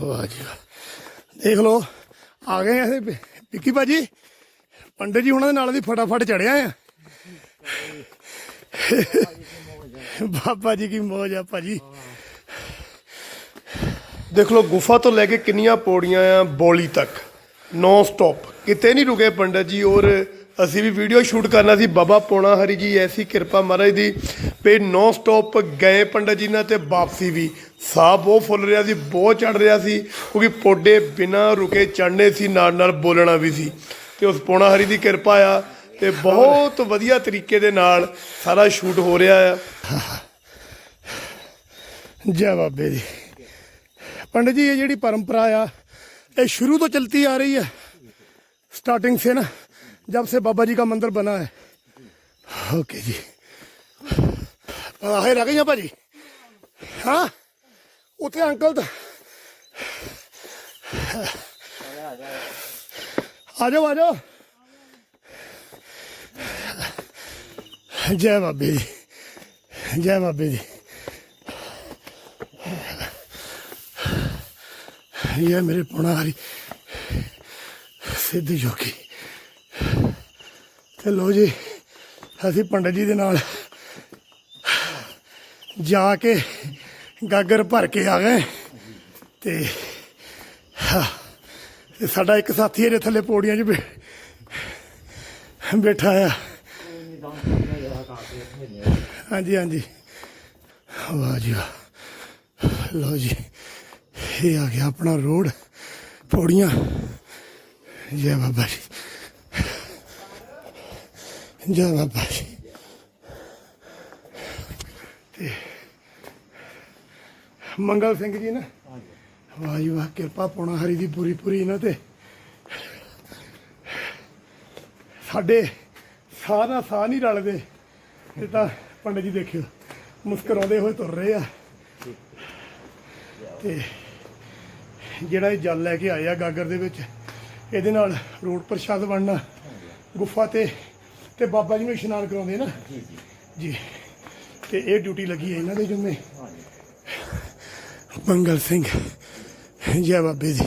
ਵਾਹ ਜੀ ਦੇਖ ਲਓ ਆ ਗਏ ਅਸੀਂ ਵਿੱਕੀ ਭਾਜੀ ਪੰਡਿਤ ਜੀ ਉਹਨਾਂ ਦੇ ਨਾਲ ਦੀ ਫਟਾਫਟ ਚੜਿਆ ਆ। ਬਾਬਾ ਜੀ ਕੀ ਮੌਜ ਆ ਭਾਜੀ। ਦੇਖ ਲਓ, ਗੁਫਾ ਤੋਂ ਲੈ ਕੇ ਕਿੰਨੀਆਂ ਪੌੜੀਆਂ ਆ ਬੋਲੀ ਤੱਕ। ਨੋ ਸਟਾਪ ਕਿਤੇ ਨਹੀਂ ਰੁਕੇ ਪੰਡਤ ਜੀ, ਔਰ ਅਸੀਂ ਵੀ ਵੀਡੀਓ ਸ਼ੂਟ ਕਰਨਾ ਸੀ। ਬਾਬਾ ਪੋਣਾ ਹਰੀ ਜੀ, ਐਸੀ ਕਿਰਪਾ ਮਹਾਰਾਜ ਦੀ ਪੇ ਨੋ ਸਟਾਪ ਗਏ ਪੰਡਤ ਜੀ ਨਾਲ ਤੇ ਵਾਪਸੀ ਵੀ। ਸਾਹ ਬਹੁਤ ਫੁੱਲ ਰਿਹਾ ਸੀ, ਬਹੁਤ ਚੜ ਰਿਹਾ ਸੀ, ਕਿਉਂਕਿ ਪੋਡੇ ਬਿਨਾਂ ਰੁਕੇ ਚੜਨੇ ਸੀ, ਨਾਲ ਨਾਲ ਬੋਲਣਾ ਵੀ ਸੀ। ਤੇ ਉਸ ਪੋਣਾ ਹਰੀ ਦੀ ਕਿਰਪਾ ਆ ਤੇ ਬਹੁਤ ਵਧੀਆ ਤਰੀਕੇ ਦੇ ਨਾਲ ਸਾਰਾ ਸ਼ੂਟ ਹੋ ਰਿਹਾ ਆ। ਜੈ ਬਾਬੇ ਜੀ। पंडित जी ये ਜਿਹੜੀ परंपरा ਆ ये शुरू तो चलती आ रही है स्टार्टिंग से ना जब से बाबा जी का मंदिर बना है ओके जी ਆਹੇ ਰਹਿ ਗਈਆਂ ਭਾਜੀ ਹਾਂ ਉੱਥੇ ਅੰਕਲ ਤਾਂ ਆ ਜਾਓ ਆ ਜਾਓ ਜੈ ਬਾਬੇ ਦੀ ਜੈ ਬਾਬੇ ਦੀ ਇਹ ਮੇਰੇ ਪੁਣਾਰੀ ਸਿੱਧ ਜੋਗੀ। ਤੇ ਲੋ ਜੀ, ਅਸੀਂ ਪੰਡਤ ਜੀ ਦੇ ਨਾਲ ਜਾ ਕੇ ਗਾਗਰ ਭਰ ਕੇ ਆ ਗਏ। ਤੇ ਸਾਡਾ ਇੱਕ ਸਾਥੀ ਇਹਦੇ ਥੱਲੇ ਪੌੜੀਆਂ 'ਚ ਬੈਠਾ ਆ। ਹਾਂਜੀ ਹਾਂਜੀ। ਵਾਹ ਜੀ ਵਾਹ। ਲਓ ਜੀ। ਇਹ ਆ ਗਿਆ ਆਪਣਾ ਰੋਡ, ਪੌੜੀਆਂ। ਜੈ ਬਾਬਾ ਜੀ। ਜੈ ਬਾਬਾ ਜੀ। ਤੇ ਮੰਗਲ ਸਿੰਘ ਜੀ ਨਾ, ਵਾਹ ਜੀ ਵਾਹ, ਕਿਰਪਾ ਪੋਣਾ ਹਰੀ ਦੀ ਪੂਰੀ ਪੂਰੀ ਇਹਨਾਂ ਤੇ। ਸਾਡੇ ਸਾਹ ਨਾਲ ਸਾਹ ਨਹੀਂ ਰਲਦੇ। ਇਹ ਤਾਂ ਪੰਡਤ ਜੀ ਦੇਖਿਓ, ਮੁਸਕਰਾਉਂਦੇ ਹੋਏ ਤੁਰ ਰਹੇ ਆ। ਤੇ ਜਿਹੜਾ ਇਹ ਜਲ ਲੈ ਕੇ ਆਏ ਆ ਗਾਗਰ ਦੇ ਵਿੱਚ ਇਹਦੇ ਨਾਲ ਰੋਡ ਪ੍ਰਸ਼ਾਦ ਬਣਨਾ ਗੁਫਾ ਤੇ ਤੇ ਬਾਬਾ ਜੀ ਨੂੰ ਇਸ਼ਨਾਨ ਕਰਾਉਂਦੇ ਨਾ। ਜੀ ਜੀ। ਜੀ। ਤੇ ਇਹ ਡਿਊਟੀ ਲੱਗੀ ਹੈ ਇਹਨਾਂ ਦੇ ਜੁਮੇ। ਮੰਗਲ ਸਿੰਘ। ਜੈ ਬਾਬੇ ਦੀ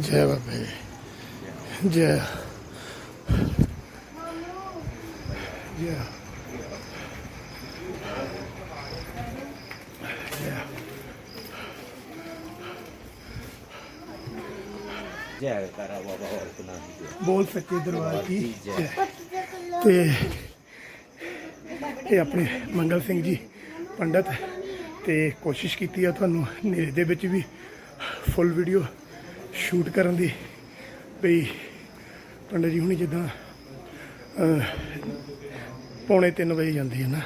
ਜੈ ਬਾਬੇ। ਜੈ। ਜੈ। ਜੈ। ਬੋਲ ਸੱਚੇ ਦਰਬਾਰ ਕੀ ਜੈ। ਤੇ ਇਹ ਆਪਣੇ ਮੰਗਲ ਸਿੰਘ ਜੀ ਪੰਡਤ ਤੇ ਕੋਸ਼ਿਸ਼ ਕੀਤੀ ਆ ਤੁਹਾਨੂੰ ਹਨੇਰੇ ਦੇ ਵਿੱਚ ਵੀ ਫੁੱਲ ਵੀਡੀਓ ਸ਼ੂਟ ਕਰਨ ਦੀ ਬਈ ਪੰਡਤ ਜੀ ਹੁਣੀ ਜਿੱਦਾਂ ਅਹ, ਪੌਣੇ 3 ਵਜੇ ਜਾਂਦੀ ਹੈ ਨਾ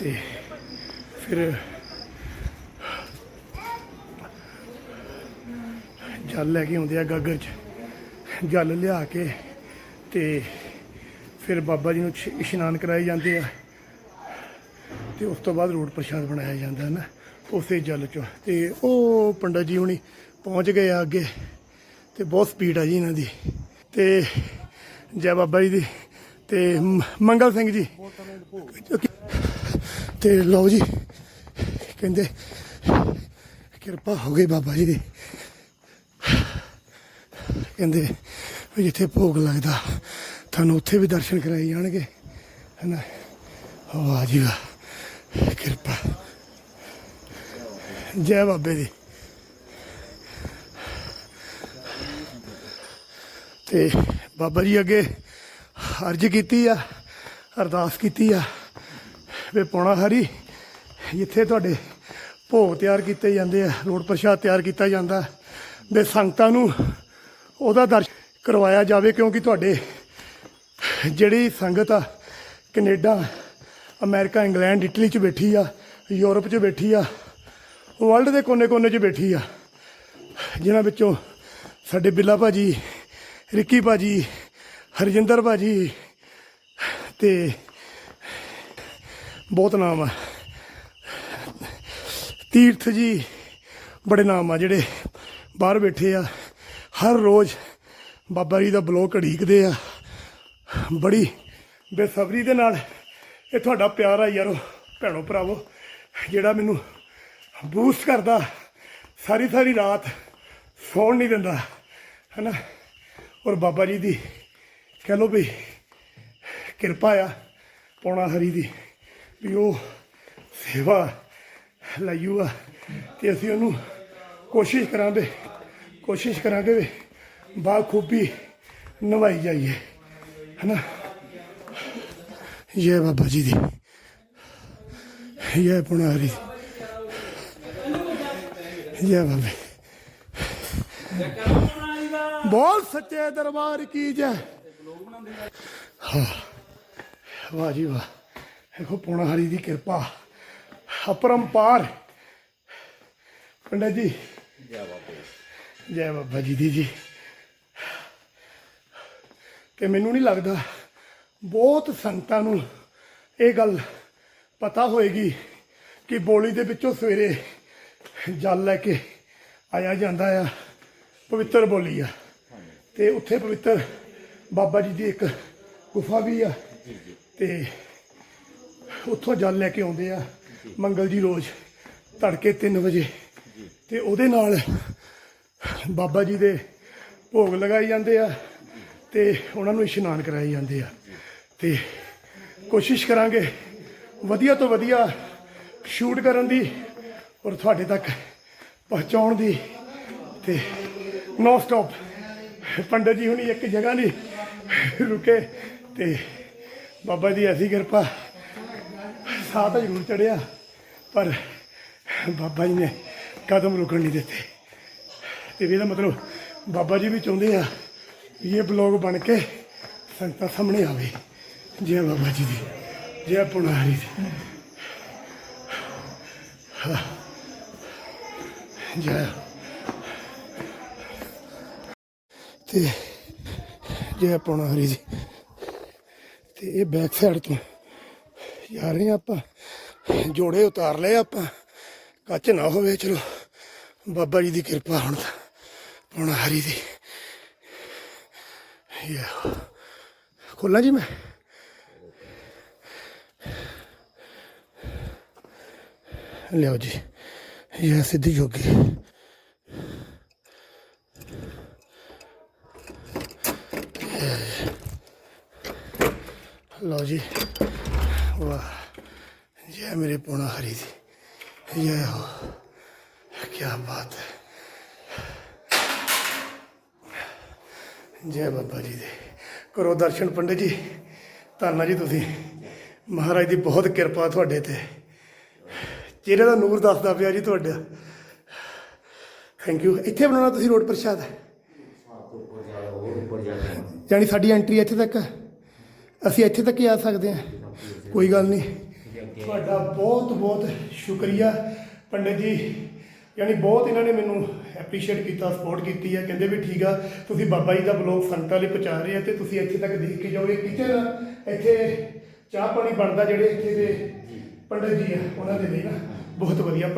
ਤੇ ਫਿਰ ਜਲ ਲੈ ਕੇ ਆਉਂਦੇ ਆ ਗਾਗਰ 'ਚ। ਜਲ ਲਿਆ ਕੇ ਤੇ ਫਿਰ ਬਾਬਾ ਜੀ ਨੂੰ ਇਸ਼ਨਾਨ ਕਰਾਏ ਜਾਂਦੇ ਆ। ਤੇ ਉਸ ਤੋਂ ਬਾਅਦ ਰੋਡ ਪ੍ਰਸ਼ਾਦ ਬਣਾਇਆ ਜਾਂਦਾ ਹੈ ਨਾ, ਉਸੇ ਜਲ ਚੋਂ। ਤੇ ਉਹ ਪੰਡਤ ਜੀ ਹੁਣੀ ਪਹੁੰਚ ਗਏ ਆ ਅੱਗੇ ਤੇ ਬਹੁਤ ਸਪੀਡ ਆ ਜੀ ਇਹਨਾਂ ਦੀ। ਤੇ ਜੈ ਬਾਬਾ ਜੀ ਦੀ ਤੇ ਮੰਗਲ ਸਿੰਘ ਜੀ। ਤੇ ਲਓ ਜੀ, ਕਹਿੰਦੇ ਕਿਰਪਾ ਹੋ ਗਈ ਬਾਬਾ ਜੀ ਦੀ। ਕਹਿੰਦੇ ਵੀ ਜਿੱਥੇ ਭੋਗ ਲੱਗਦਾ, ਤੁਹਾਨੂੰ ਉੱਥੇ ਵੀ ਦਰਸ਼ਨ ਕਰਾਏ ਜਾਣਗੇ। ਹਨਾ? ਵਾਹ ਜੀ ਵਾਹ, ਕਿਰਪਾ। ਜੈ ਬਾਬੇ ਦੀ। ਤੇ ਬਾਬਾ ਜੀ ਅੱਗੇ ਅਰਜ ਕੀਤੀ ਆ, ਅਰਦਾਸ ਕੀਤੀ ਆ, ਵੇ ਪੌਣਾ ਹਰੀ ਜਿੱਥੇ ਤੁਹਾਡੇ ਭੋਗ ਤਿਆਰ ਕੀਤੇ ਜਾਂਦੇ ਆ, ਰੋਡ ਪ੍ਰਸ਼ਾਦ ਤਿਆਰ ਕੀਤਾ ਜਾਂਦਾ ਵੇ ਸੰਗਤਾਂ ਨੂੰ ਉਹਦਾ ਦਰਸ਼ਨ ਕਰਵਾਇਆ ਜਾਵੇ, ਕਿਉਂਕਿ ਤੁਹਾਡੇ ਜਿਹੜੀ ਸੰਗਤ ਆ, ਕੈਨੇਡਾ, ਅਮਰੀਕਾ, ਇੰਗਲੈਂਡ, ਇਟਲੀ ਚ ਬੈਠੀ ਆ, ਯੂਰਪ ਚ ਬੈਠੀ ਆ, ਵਰਲਡ ਦੇ ਕੋਨੇ-ਕੋਨੇ ਚ ਬੈਠੀ ਆ, ਜਿਨ੍ਹਾਂ ਵਿੱਚੋਂ ਸਾਡੇ ਬਿੱਲਾ ਭਾਜੀ, ਰਿੱਕੀ ਭਾਜੀ, ਹਰਜਿੰਦਰ ਭਾਜੀ ਤੇ ਬਹੁਤ ਨਾਮ ਆ। ਤੀਰਥ ਜੀ ਬੜੇ ਨਾਮ ਆ, ਜਿਹੜੇ ਬਾਹਰ ਬੈਠੇ ਆ। ਹਰ ਰੋਜ਼ ਬਾਬਾ ਜੀ ਦਾ ਬਲੋਕ ਅੜੀਕਦੇ ਆ। ਬੜੀ ਬੇਸਬਰੀ ਦੇ ਨਾਲ ਇਹ ਤੁਹਾਡਾ ਪਿਆਰ ਆ ਯਾਰੋ, ਭੈਣੋ ਭਰਾਵੋ, ਜਿਹੜਾ ਮੈਨੂੰ ਬੂਸਟ ਕਰਦਾ, ਸਾਰੀ ਸਾਰੀ ਰਾਤ ਸੌਣ ਨਹੀਂ ਦਿੰਦਾ, ਹੈਨਾ? ਔਰ ਬਾਬਾ ਜੀ ਦੀ ਕਹਿ ਲਓ ਵੀ ਕਿਰਪਾ ਆ, ਪੌਣਾ ਹਰੀ ਦੀ, ਵੀ ਉਹ ਸੇਵਾ ਲਈਓ ਆ, ਤੇ ਅਸੀਂ ਉਹਨੂੰ ਕੋਸ਼ਿਸ਼ ਕਰਾਂਗੇ ਕੋਸ਼ਿਸ਼ ਕਰਾਂਗੇ ਵੀ ਬਾਖੂਬੀ ਨਵਾਈ ਜਾਈਏ, ਹੈਨਾ? ਜੈ ਬਾਬਾ ਜੀ ਦੀ। ਜੈ ਪੌਣਾ ਹਰੀ। ਦੀ ਜੈ ਬਾਬੇ। ਬੋਲ ਸੱਚੇ ਦਰਬਾਰ ਕੀ ਜੈ। ਹਾਂ। ਵਾਹ ਜੀ ਵਾਹ। ਦੇਖੋ ਪੌਣਾ ਹਰੀ ਦੀ ਕਿਰਪਾ। ਅਪਰੰਪਾਰ। ਪੰਡਤ ਜੀ। ਜੈ ਬਾਬਾ ਜੈ ਬਾਬਾ ਜੀ ਦੀ ਜੀ। ਤੇ ਮੈਨੂੰ ਨਹੀਂ ਲੱਗਦਾ ਬਹੁਤ ਸੰਗਤਾਂ ਨੂੰ ਇਹ ਗੱਲ ਪਤਾ ਹੋਏਗੀ ਕਿ ਬੋਲੀ ਦੇ ਵਿੱਚੋਂ ਸਵੇਰੇ ਜਲ ਲੈ ਕੇ ਆਇਆ ਜਾਂਦਾ ਆ, ਪਵਿੱਤਰ ਬੋਲੀ ਆ। ਤੇ ਉੱਥੇ ਪਵਿੱਤਰ ਬਾਬਾ ਜੀ ਦੀ ਇੱਕ ਗੁਫਾ ਵੀ ਆ। ਤੇ ਉੱਥੋਂ ਜਲ ਲੈ ਕੇ ਆਉਂਦੇ ਆ। ਮੰਗਲ ਜੀ ਰੋਜ਼ ਤੜਕੇ 3 ਵਜੇ। ਤੇ ਉਹਦੇ ਨਾਲ ਬਾਬਾ ਜੀ ਦੇ ਭੋਗ ਲਗਾਏ ਜਾਂਦੇ ਆ ਤੇ ਉਹਨਾਂ ਨੂੰ ਇਸ਼ਨਾਨ ਕਰਾਏ ਜਾਂਦੇ ਆ। ਤੇ ਕੋਸ਼ਿਸ਼ ਕਰਾਂਗੇ ਵਧੀਆ ਤੋਂ ਵਧੀਆ ਸ਼ੂਟ ਕਰਨ ਦੀ ਔਰ ਤੁਹਾਡੇ ਤੱਕ ਪਹੁੰਚਾਉਣ ਦੀ। ਤੇ ਨੋ ਸਟਾਪ ਪੰਡਤ ਜੀ ਹੁਣੀ ਇੱਕ ਜਗ੍ਹਾ ਨਹੀਂ ਰੁਕੇ ਤੇ ਬਾਬਾ ਦੀ ਐਸੀ ਕਿਰਪਾ ਸਾਹ ਤਾਂ ਜ਼ਰੂਰ ਚੜਿਆ ਪਰ ਬਾਬਾ ਜੀ ਨੇ ਕਦਮ ਰੁਕਣ ਨਹੀਂ ਦਿੱਤੇ। ਤੇ ਵੀ ਇਹਦਾ ਮਤਲਬ ਬਾਬਾ ਜੀ ਵੀ ਚਾਹੁੰਦੇ ਆ ਵੀ ਇਹ ਬਲੌਗ ਬਣ ਕੇ ਸੰਗਤਾਂ ਸਾਹਮਣੇ ਆਵੇ। ਜੈ ਬਾਬਾ ਜੀ ਦੀ, ਜੈ ਪੁਨਾਰੀ ਦੀ। ਜੈ। ਤੇ ਜੈ ਪੁਨਾਰੀ ਜੀ ਤੇ ਇਹ ਬੈਕ ਸਾਈਡ ਤੋਂ ਜਾ ਰਹੇ ਆਪਾਂ। ਜੋੜੇ ਉਤਾਰ ਲਏ ਆਪਾਂ। ਕੱਚ ਨਾ ਹੋਵੇ, ਚਲੋ। ਬਾਬਾ ਜੀ ਦੀ ਕਿਰਪਾ ਹੁਣ ਤਾਂ। ਪੌਣਾ ਹਰੀ ਦੀ। ਇਹ ਖੋਲਾਂ ਜੀ ਮੈਂ? ਲਿਓ ਜੀ। ਇਹ ਸਿੱਧੀ ਜੋਗੀ ਲਓ ਜੀ। ਵਾਹ। ਜੈ ਮੇਰੇ ਪੌਣਾ ਹਰੀ ਦੀ। ਜੈ ਹੋ। ਕੀ ਬਾਤ ਹੈ। ਜੈ ਬਾਬਾ ਜੀ ਦੇ। ਕਰੋ ਦਰਸ਼ਨ ਪੰਡਿਤ ਜੀ, ਧੰਨਾ ਜੀ ਤੁਸੀਂ। ਮਹਾਰਾਜ ਦੀ ਬਹੁਤ ਕਿਰਪਾ ਤੁਹਾਡੇ ਤੇ। ਚਿਹਰੇ ਦਾ ਨੂਰ ਦੱਸਦਾ ਪਿਆ ਜੀ ਤੁਹਾਡਾ। ਥੈਂਕ ਯੂ ਇੱਥੇ ਬਣਾਉਣਾ ਤੁਸੀਂ ਰੋਡ ਪ੍ਰਸ਼ਾਦ? ਯਾਨੀ ਸਾਡੀ ਐਂਟਰੀ ਇੱਥੇ ਤੱਕ? ਅਸੀਂ ਇੱਥੇ ਤੱਕ ਹੀ ਆ ਸਕਦੇ ਹਾਂ। ਕੋਈ ਗੱਲ ਨਹੀਂ। ਤੁਹਾਡਾ ਬਹੁਤ ਬਹੁਤ ਸ਼ੁਕਰੀਆ ਪੰਡਿਤ ਜੀ। ਯਾਨੀ ਬਹੁਤ ਇਹਨਾਂ ਨੇ ਮੈਨੂੰ ਐਪਰੀਸ਼ੀਏਟ ਕੀਤਾ ਸਪੋਰਟ ਕੀਤੀ ਹੈ ਕਹਿੰਦੇ ਵੀ ਠੀਕ ਆ ਤੁਸੀਂ ਬਾਬਾ ਜੀ ਦਾ ਬਲੌਗ ਸੰਗਤਾਂ ਲਈ ਪਹੁੰਚਾ ਰਹੇ ਆ ਤੇ ਤੁਸੀਂ ਇੱਥੇ ਤੱਕ ਦੇਖ ਕੇ ਜਾਓ ਇਹ ਕਿਚਨ ਇੱਥੇ ਚਾਹ ਪਾਣੀ ਬਣਦਾ ਜਿਹੜੇ ਇੱਥੇ ਦੇ ਪੰਡਿਤ ਜੀ ਆ ਉਹਨਾਂ ਦੇ ਲਈ ਨਾ ਬਹੁਤ ਵਧੀਆ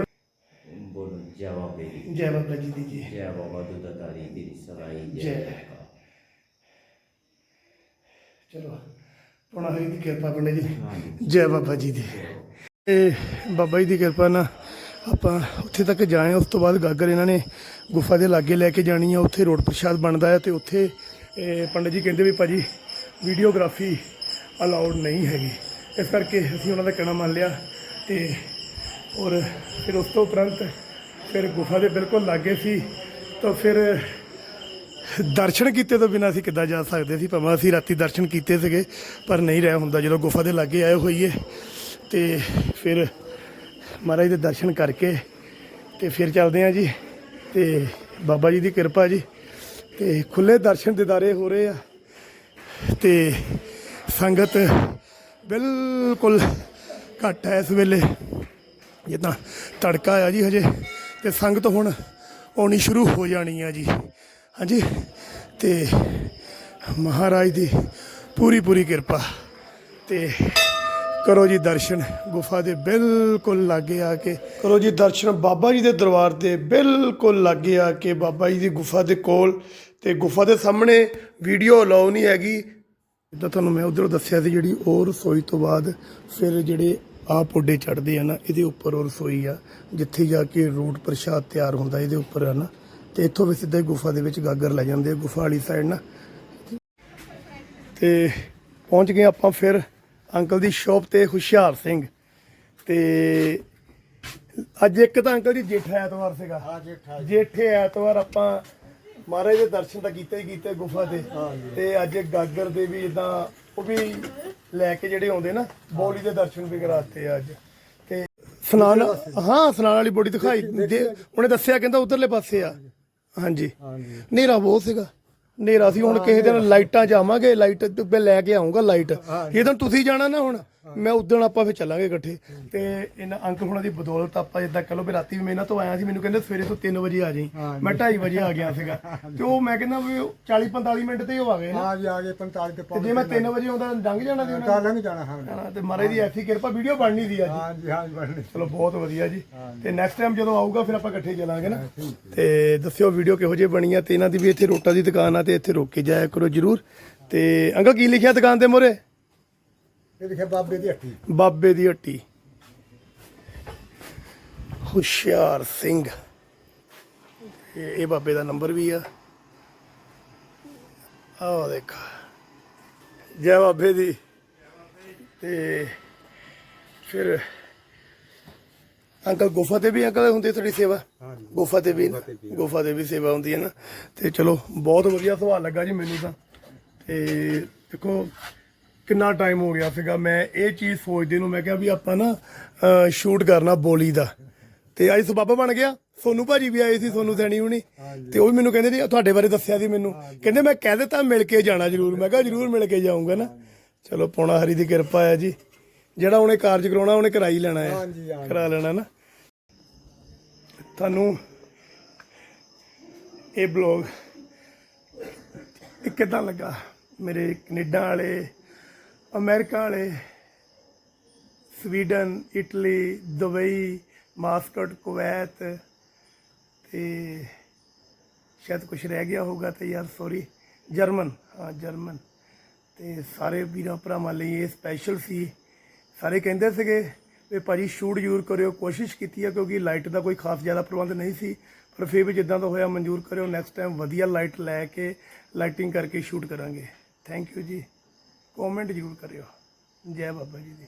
ਬੋਲੋ ਜੈ ਬਾਬੇ ਦੀ ਜੈ ਬਾਬਾ ਜੀ ਦੀ ਜੀ ਜੈ ਬਾਬਾ ਦੁੱਧਾਰੀ ਦੀ ਸਰਾਈ ਜੈ। ਜੈ। ਚਲੋ ਪੁਣਾ ਹਰੀ ਦੀ ਕਿਰਪਾ ਪੰਡਿਤ ਜੀ ਜੈ ਬਾਬਾ ਜੀ ਦੀ ਇਹ ਬਾਬਾ ਜੀ ਦੀ ਕਿਰਪਾ ਨਾਲ ਆਪਾਂ ਉੱਥੇ ਤੱਕ ਜਾਏ ਉਸ ਤੋਂ ਬਾਅਦ ਗਾਗਰ ਇਹਨਾਂ ਨੇ ਗੁਫਾ ਦੇ ਲਾਗੇ ਲੈ ਕੇ ਜਾਣੀ ਆ, ਉੱਥੇ ਰੋਡ ਪ੍ਰਸ਼ਾਦ ਬਣਦਾ ਹੈ ਤੇ ਉੱਥੇ, ਇਹ ਪੰਡਿਤ ਜੀ ਕਹਿੰਦੇ ਵੀ ਭਾਜੀ ਵੀਡੀਓਗ੍ਰਾਫੀ ਅਲਾਉਡ ਨਹੀਂ ਹੈਗੀ। ਇਸ ਕਰਕੇ ਅਸੀਂ ਉਹਨਾਂ ਦਾ ਕਹਿਣਾ ਮੰਨ ਲਿਆ ਤੇ ਔਰ ਫਿਰ ਉਸ ਤੋਂ ਉਪਰੰਤ ਫਿਰ ਗੁਫਾ ਦੇ ਬਿਲਕੁਲ ਲਾਗੇ ਸੀ, ਤਾਂ ਫਿਰ ਦਰਸ਼ਨ ਕੀਤੇ ਤੋਂ ਬਿਨਾਂ ਅਸੀਂ ਕਿੱਦਾਂ ਜਾ ਸਕਦੇ ਸੀ? ਭਾਵੇਂ ਅਸੀਂ ਰਾਤੀ ਦਰਸ਼ਨ ਕੀਤੇ ਸੀਗੇ, ਪਰ ਨਹੀਂ ਰਹਿ ਹੁੰਦਾ ਜਦੋਂ ਗੁਫਾ ਦੇ ਲਾਗੇ ਆਏ ਹੋਈਏ ਤੇ ਫਿਰ ਮਹਾਰਾਜ ਦੇ ਦਰਸ਼ਨ ਕਰਕੇ ਤੇ ਫਿਰ ਚੱਲਦੇ ਹਾਂ ਜੀ ਤੇ ਬਾਬਾ ਜੀ ਦੀ ਕਿਰਪਾ ਜੀ ਤੇ ਖੁੱਲੇ ਦਰਸ਼ਨ ਦਿਦਾਰੇ ਹੋ ਰਹੇ ਆ ਤੇ ਸੰਗਤ ਬਿਲਕੁਲ ਘੱਟ ਹੈ ਇਸ ਵੇਲੇ। ਜਿੱਦਾਂ ਤੜਕਾ ਆ ਜੀ ਹਜੇ ਤੇ ਸੰਗਤ ਹੁਣ ਆਉਣੀ ਸ਼ੁਰੂ ਹੋ ਜਾਣੀ ਆ ਜੀ। ਹਾਂਜੀ ਤੇ ਮਹਾਰਾਜ ਦੀ ਪੂਰੀ ਪੂਰੀ ਕਿਰਪਾ ਤੇ ਕਰੋ ਜੀ ਦਰਸ਼ਨ। ਗੁਫਾ ਦੇ ਬਿਲਕੁਲ ਲਾਗੇ ਆ ਕੇ ਕਰੋ ਜੀ ਦਰਸ਼ਨ। ਬਾਬਾ ਜੀ ਦੇ ਦਰਬਾਰ ਦੇ ਬਿਲਕੁਲ ਲਾਗੇ ਆ ਕੇ ਬਾਬਾ ਜੀ ਦੀ ਗੁਫਾ ਦੇ ਕੋਲ ਤੇ ਗੁਫਾ ਦੇ ਸਾਹਮਣੇ ਵੀਡੀਓ ਅਲਾਉ ਨਹੀਂ ਹੈਗੀ। ਜਿੱਦਾਂ ਤੁਹਾਨੂੰ ਮੈਂ ਉਧਰੋਂ ਦੱਸਿਆ ਸੀ ਜਿਹੜੀ ਉਹ ਰਸੋਈ ਤੋਂ ਬਾਅਦ ਫਿਰ ਜਿਹੜੇ ਆ ਪੋਡੇ ਚੜਦੇ ਆ ਨਾ, ਇਹਦੇ ਉੱਪਰ ਉਹ ਰਸੋਈ ਆ, ਜਿੱਥੇ ਜਾ ਕੇ ਰੂਟ ਪ੍ਰਸ਼ਾਦ ਤਿਆਰ ਹੁੰਦਾ ਇਹਦੇ ਉੱਪਰ ਆ ਨਾ। ਤੇ ਇੱਥੋਂ ਵੀ ਸਿੱਧਾ ਗੁਫਾ ਦੇ ਵਿੱਚ ਗਾਗਰ ਲੈ ਜਾਂਦੇ ਆ, ਗੁਫਾ ਵਾਲੀ ਸਾਈਡ ਨਾ। ਤੇ ਪਹੁੰਚ ਗਏ ਆਪਾਂ ਫਿਰ ਅੰਕਲ ਦੀ ਸ਼ਾਪ ਤੇ ਹੁਸ਼ਿਆਰ ਸਿੰਘ ਤੇ ਅੱਜ ਇੱਕ ਤਾਂ ਅੰਕਲ ਜੀ ਜੇਠਾ ਐਤਵਾਰ ਸੀਗਾ। ਹਾਂ ਜੇਠਾ ਜੇਠੇ ਐਤਵਾਰ ਆਪਾਂ ਮਹਾਰਾਜ ਦੇ ਦਰਸ਼ਨ ਤਾਂ ਕੀਤੇ ਹੀ ਕੀਤੇ ਗੁਫਾ ਦੇ। ਤੇ ਅੱਜ ਗਾਗਰ ਦੇ ਵੀ ਇਦਾਂ ਉਹ ਵੀ ਲੈ ਕੇ ਜਿਹੜੇ ਆਉਂਦੇ ਨਾ ਬੋਲੀ ਦੇ ਦਰਸ਼ਨ ਵੀ ਕਰਾਤੇ ਅੱਜ। ਤੇ ਸਨਾਨ ਹਾਂ ਸਨਾਨ ਵਾਲੀ ਬੋਡੀ ਦਿਖਾਈ। ਉਹਨੇ ਦੱਸਿਆ ਕਹਿੰਦਾ ਉਧਰਲੇ ਪਾਸੇ ਆ। ਹਾਂਜੀ ਹਾਂਜੀ। ਹਨੇਰਾ ਬਹੁਤ ਸੀਗਾ। ਹਨੇਰਾ ਸੀ ਹੁਣ ਕਿਸੇ ਦਿਨ ਲਾਈਟਾਂ ਜਾਵਾਂਗੇ ਲਾਈਟ ਤੇ ਲੈ ਕੇ ਆਉਂਗਾ ਲਾਈਟ। ਇਹ ਤਾਂ ਤੁਸੀਂ ਜਾਣਾ ਨਾ ਹੁਣ? ਮੈਂ ਉਦੋਂ ਆਪਾਂ ਫਿਰ ਚੱਲਾਂਗੇ ਇਕੱਠੇ। ਤੇ ਇਹਨਾਂ ਅੰਕ ਹੁਣਾਂ ਦੀ ਬਦੌਲਤ ਆਪਾਂ ਜਿੱਦਾਂ ਕਹ ਲਓ ਵੀ ਰਾਤੀ ਵੀ ਮੈਂ ਇਹਨਾਂ ਤੋਂ ਆਇਆ ਸੀ ਮੈਨੂੰ ਕਹਿੰਦੇ ਸਵੇਰੇ ਤੋਂ 3 ਵਜੇ ਆ ਜਾਈਂ। ਮੈਂ 2:30 ਵਜੇ ਆ ਗਿਆ ਸੀਗਾ। ਤੇ ਉਹ ਮੈਂ ਕਹਿੰਦਾ ਵੀ 40 45 ਮਿੰਟ ਤੇ ਹੀ ਉਹ ਆ ਗਏ ਨਾ। ਹਾਂ ਜੀ ਆ ਗਏ 45 ਤੇ ਤੇ ਜੇ ਮੈਂ 3 ਵਜੇ ਆਉਂਦਾ ਲੰਘ ਜਾਣਾ ਸੀ ਉਹਨਾਂ ਤਾਂ ਲੰਘ ਜਾਣਾ ਹਾਂ ਨੇ ਤੇ ਮਹਾਰਾਜ ਦੀ ਐਸੀ ਕਿਰਪਾ ਵੀਡੀਓ ਬਣਨੀ ਸੀ ਅੱਜ। ਹਾਂ ਜੀ ਹਾਂ ਜੀ ਬਣਨੀ ਚਲੋ ਬਹੁਤ ਵਧੀਆ ਜੀ। ਤੇ ਨੈਕਸਟ ਟਾਈਮ ਜਦੋਂ ਆਊਗਾ ਫਿਰ ਆਪਾਂ ਇਕੱਠੇ ਚੱਲਾਂਗੇ ਨਾ। ਤੇ ਦੱਸਿਓ ਵੀਡੀਓ ਕਿਹੋ ਜਿਹੀ ਬਣੀ ਆ ਤੇ ਇਹਨਾਂ ਦੀ ਵੀ ਇੱਥੇ ਰੋਟਾ ਦੀ ਦੁਕਾਨ ਆ ਤੇ ਇੱਥੇ ਰੋਕ ਕੇ ਜਾਇਆ ਕਰੋ ਜਰੂਰ। ਤੇ ਅੰਕਲ ਕੀ ਲਿਖਿਆ ਦੁਕਾਨ ਦੇ ਮੋਰੇ? ਇਹ ਬਾਬੇ ਦੀ ਹੱਟੀ। ਬਾਬੇ ਦੀ ਹੱਟੀ। ਹੁਸ਼ਿਆਰ ਸਿੰਘ। ਇਹ ਇਹ ਬਾਬੇ ਦਾ ਨੰਬਰ ਵੀ ਆ। ਆਹ ਦੇਖ। ਜੈ ਬਾਬੇ ਦੀ। ਤੇ ਫਿਰ ਅੰਕਲ ਗੁਫਾ ਤੇ ਵੀ ਅੰਕਲ ਹੁੰਦੀ ਤੁਹਾਡੀ ਸੇਵਾ? ਹਾਂਜੀ। ਗੁਫਾ ਤੇ ਵੀ ਗੁਫਾ ਤੇ ਵੀ ਸੇਵਾ ਹੁੰਦੀ ਹੈ ਨਾ। ਤੇ ਚਲੋ ਬਹੁਤ ਵਧੀਆ ਸਵਾਲ ਲੱਗਾ ਜੀ ਮੈਨੂੰ ਤਾਂ। ਤੇ ਦੇਖੋ ਕਿੰਨਾ ਟਾਈਮ ਹੋ ਗਿਆ ਸੀਗਾ ਮੈਂ ਇਹ ਚੀਜ਼ ਸੋਚਦੇ ਨੂੰ ਮੈਂ ਕਿਹਾ ਵੀ ਆਪਾਂ ਨਾ ਸ਼ੂਟ ਕਰਨਾ ਬੋਲੀ ਦਾ। ਤੇ ਅੱਜ ਸਬੱਬ ਬਣ ਗਿਆ। ਸੋਨੂ ਭਾਜੀ ਵੀ ਆਏ ਸੀ ਸੋਨੂ ਸੈਣੀ ਹੁਣੀ। ਤੇ ਉਹ ਵੀ ਮੈਨੂੰ ਕਹਿੰਦੇ ਜੀ ਤੁਹਾਡੇ ਬਾਰੇ ਦੱਸਿਆ ਸੀ ਮੈਨੂੰ। ਕਹਿੰਦੇ ਮੈਂ ਕਹਿ ਦਿੱਤਾ ਮਿਲ ਕੇ ਜਾਣਾ ਜ਼ਰੂਰ। ਮੈਂ ਕਿਹਾ ਜ਼ਰੂਰ ਮਿਲ ਕੇ ਜਾਊਂਗਾ ਨਾ। ਚਲੋ ਪੌਣਾ ਹਰੀ ਦੀ ਕਿਰਪਾ ਹੈ ਜੀ। ਜਿਹੜਾ ਉਹਨੇ ਕਾਰਜ ਕਰਾਉਣਾ ਉਹਨੇ ਕਰਾ ਹੀ ਲੈਣਾ ਹੈ। ਕਰਾ ਲੈਣਾ ਨਾ। ਤੁਹਾਨੂੰ ਇਹ ਬਲੌਗ ਕਿੱਦਾਂ ਲੱਗਾ? ਮੇਰੇ ਕੈਨੇਡਾ ਵਾਲੇ ਅਮਰੀਕਾ ਵਾਲੇ, Sweden, Italy, Dubai, Muscat, Kuwait ਤੇ ਸ਼ਾਇਦ ਕੁਝ ਰਹਿ ਗਿਆ ਹੋਊਗਾ ਤੇ ਯਾਰ ਸੌਰੀ ਜਰਮਨ, ਹਾਂ, ਜਰਮਨ। ਤੇ ਸਾਰੇ ਵੀਰਾਂ ਭਰਾਵਾਂ ਲਈ ਇਹ ਸਪੈਸ਼ਲ ਸੀ। ਸਾਰੇ ਕਹਿੰਦੇ ਸੀਗੇ ਵੀ ਭਾਜੀ ਸ਼ੂਟ ਜ਼ਰੂਰ ਕਰਿਓ, ਕੋਸ਼ਿਸ਼ ਕੀਤੀ ਹੈ ਕਿਉਂਕਿ ਲਾਈਟ ਦਾ ਕੋਈ ਖਾਸ ਜ਼ਿਆਦਾ ਪ੍ਰਬੰਧ ਨਹੀਂ ਸੀ, ਪਰ ਫਿਰ ਵੀ ਜਿੱਦਾਂ ਦਾ ਹੋਇਆ ਮਨਜ਼ੂਰ ਕਰਿਓ ਨੈਕਸਟ ਟਾਈਮ ਵਧੀਆ ਲਾਈਟ ਲੈ ਕੇ ਲਾਈਟਿੰਗ ਕਰਕੇ ਸ਼ੂਟ ਕਰਾਂਗੇ। ਥੈਂਕ ਯੂ ਜੀ। ਕਮੈਂਟ ਜ਼ਰੂਰ ਕਰਿਓ। ਜੈ ਬਾਬਾ ਜੀ ਦੀ।